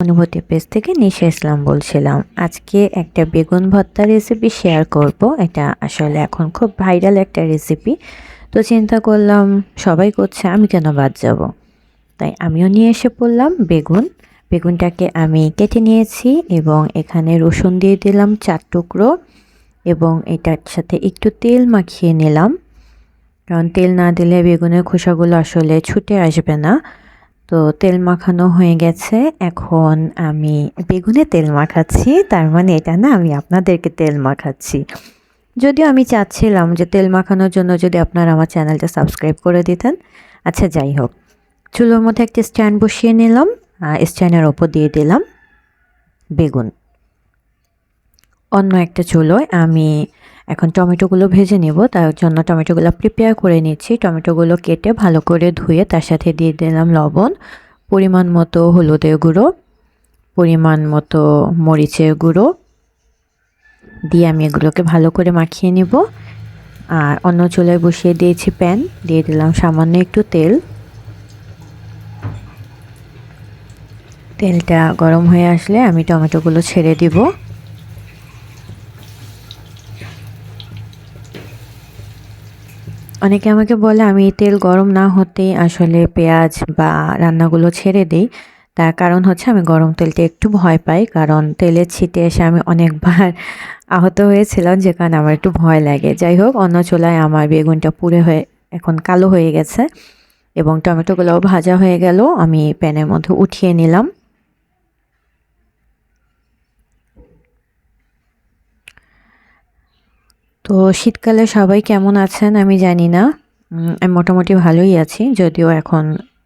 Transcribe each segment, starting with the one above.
অনুভূতি পেজ থেকে নিশা ইসলাম বলছিলাম, আজকে একটা বেগুন ভর্তা রেসিপি শেয়ার করব। এটা আসলে এখন খুব ভাইরাল একটা রেসিপি তো চিন্তা করলাম, সবাই করছে, আমি কেন বাদ যাব? তাই আমিও নিয়ে এসে পড়লাম বেগুন। বেগুনটাকে আমি কেটে নিয়েছি এবং এখানে রসুন দিয়ে দিলাম চার টুকরো এবং এটার সাথে একটু তেল মাখিয়ে নিলাম। কারণ তেল না দিলে বেগুনের খোসাগুলো আসলে ছুটে আসবে না। তো তেল মাখানো হয়ে গেছে। এখন আমি বেগুনে তেল মাখাচ্ছি। তার মানে এটা না, আমি আপনাদেরকে তেল মাখাচ্ছি। যদিও আমি চাচ্ছিলাম যে তেল মাখানোর জন্য যদি আপনারা আমার চ্যানেলটা সাবস্ক্রাইব করে দিতেন। আচ্ছা যাই হোক। চুলোর মধ্যে একটা স্ট্যান্ড বসিয়ে নিলাম। স্ট্যান্ডের ওপর দিয়ে দিলাম বেগুন। অন্য একটা চুলোয় আমি এখন টমেটোগুলো ভেজে নেব, তার জন্য টমেটোগুলো প্রিপেয়ার করে নিচ্ছি। টমেটোগুলো কেটে ভালো করে ধুয়ে তার সাথে দিয়ে দিলাম লবণ, পরিমাণ মতো হলুদের গুঁড়ো, পরিমাণ মতো মরিচের গুঁড়ো দিয়ে আমি এগুলোকে ভালো করে মাখিয়ে নিব। আর অন্য চুলায় বসিয়ে দিয়েছি প্যান দিয়ে দিলাম সামান্য একটু তেল। তেলটা গরম হয়ে আসলে আমি টমেটোগুলো ছেড়ে দিব। অনেকে আমাকে বলে, আমি তেল গরম না হতেই আসলে পেঁয়াজ বা রান্নাগুলো ছেড়ে দিই। তার কারণ হচ্ছে আমি গরম তেলটা একটু ভয় পাই। কারণ তেলের ছিটে এসে আমি অনেকবার আহত হয়েছিলাম, যে কারণে আমার একটু ভয় লাগে। যাই হোক, অন্য চুলায় আমার বেগুনটা পুড়ে হয়ে, এখন কালো হয়ে গেছে এবং টমেটোগুলোও ভাজা হয়ে গেল। আমি প্যানের মধ্যে উঠিয়ে নিলাম। তো শীতকালে সবাই কেমন আছেন আমি জানি না। আমি মোটামুটি ভালোই আছি, যদিও এখন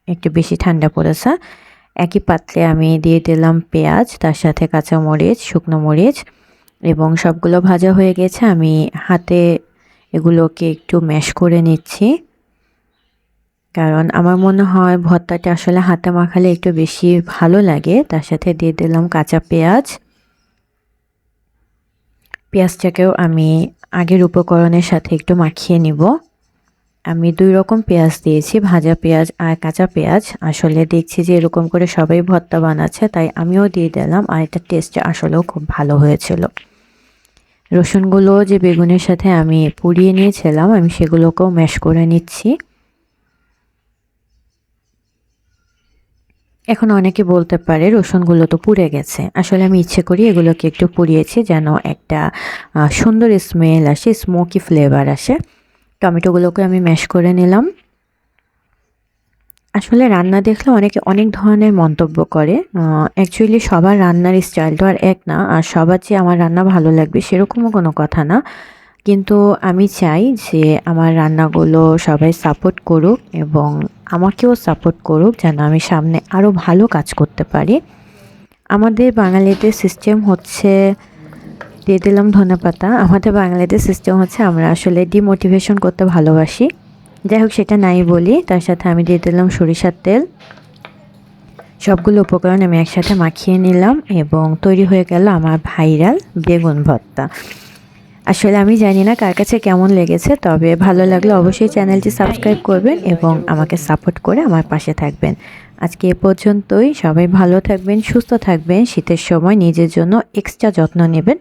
একটু বেশি ঠান্ডা পড়েছে। একই পাতলে আমি দিয়ে দিলাম পেঁয়াজ, তার সাথে কাঁচা মরিচ শুকনো মরিচ এবং সবগুলো ভাজা হয়ে গেছে। আমি হাতে এগুলোকে একটু ম্যাশ করে নিচ্ছি। কারণ আমার মনে হয় ভর্তাটা আসলে হাতে মাখালে একটু বেশি ভালো লাগে। তার সাথে দিয়ে দিলাম কাঁচা পেঁয়াজ। পেঁয়াজটাকেও আমি আগের উপকরণের সাথে একটু মাখিয়ে নিব। আমি দুই রকম পেঁয়াজ দিয়েছি, ভাজা পেঁয়াজ আর কাঁচা পেঁয়াজ। আসলে দেখছি যে এরকম করে সবাই ভর্তা বানাচ্ছে, তাই আমিও দিয়ে দিলাম আর এটা টেস্ট আসলেও খুব ভালো হয়েছিল। রসুনগুলো যে বেগুনের সাথে আমি পুড়িয়ে নিয়েছিলাম, আমি সেগুলোকেও ম্যাশ করে নিচ্ছি। এখন অনেকে বলতে পারে রসুনগুলো তো পুড়ে গেছে। আসলে আমি ইচ্ছে করি এগুলোকে একটু পুড়িয়েছি যেন একটা সুন্দর স্মেল আসে স্মোকি ফ্লেভার আসে। টমেটোগুলোকে আমি ম্যাশ করে নিলাম। আসলে রান্না দেখলে অনেকে অনেক ধরনের মন্তব্য করে। অ্যাকচুয়ালি সবার রান্নার স্টাইলটা আর এক না, আর সবার যে আমার রান্না ভালো লাগবে সেরকমও কোনো কথা না। কিন্তু আমি চাই যে আমার রান্নাগুলো সবাই সাপোর্ট করুক এবং আমাকেও সাপোর্ট করুক যেন আমি সামনে আরও ভালো কাজ করতে পারি। আমাদের বাঙালিদের সিস্টেম হচ্ছে, দিয়ে দিলাম ধনেপাতা আমাদের বাঙালিদের সিস্টেম হচ্ছে, আমরা আসলে ডিমোটিভেশন করতে ভালোবাসি। যাই হোক, সেটা নাই বলি, তার সাথে আমি দিয়ে দিলাম সরিষার তেল। সবগুলো উপকরণ আমি একসাথে মাখিয়ে নিলাম এবং তৈরি হয়ে গেল আমার ভাইরাল বেগুন ভর্তা। আসলে আমি জানি না কার কাছে কেমন লেগেছে, তবে ভালো লাগলে অবশ্যই চ্যানেলটি সাবস্ক্রাইব করবেন এবং আমাকে সাপোর্ট করে আমার পাশে থাকবেন। আজকে এ পর্যন্তই। সবাই ভালো থাকবেন, সুস্থ থাকবেন। শীতের সময় নিজের জন্য এক্সট্রা যত্ন নেবেন।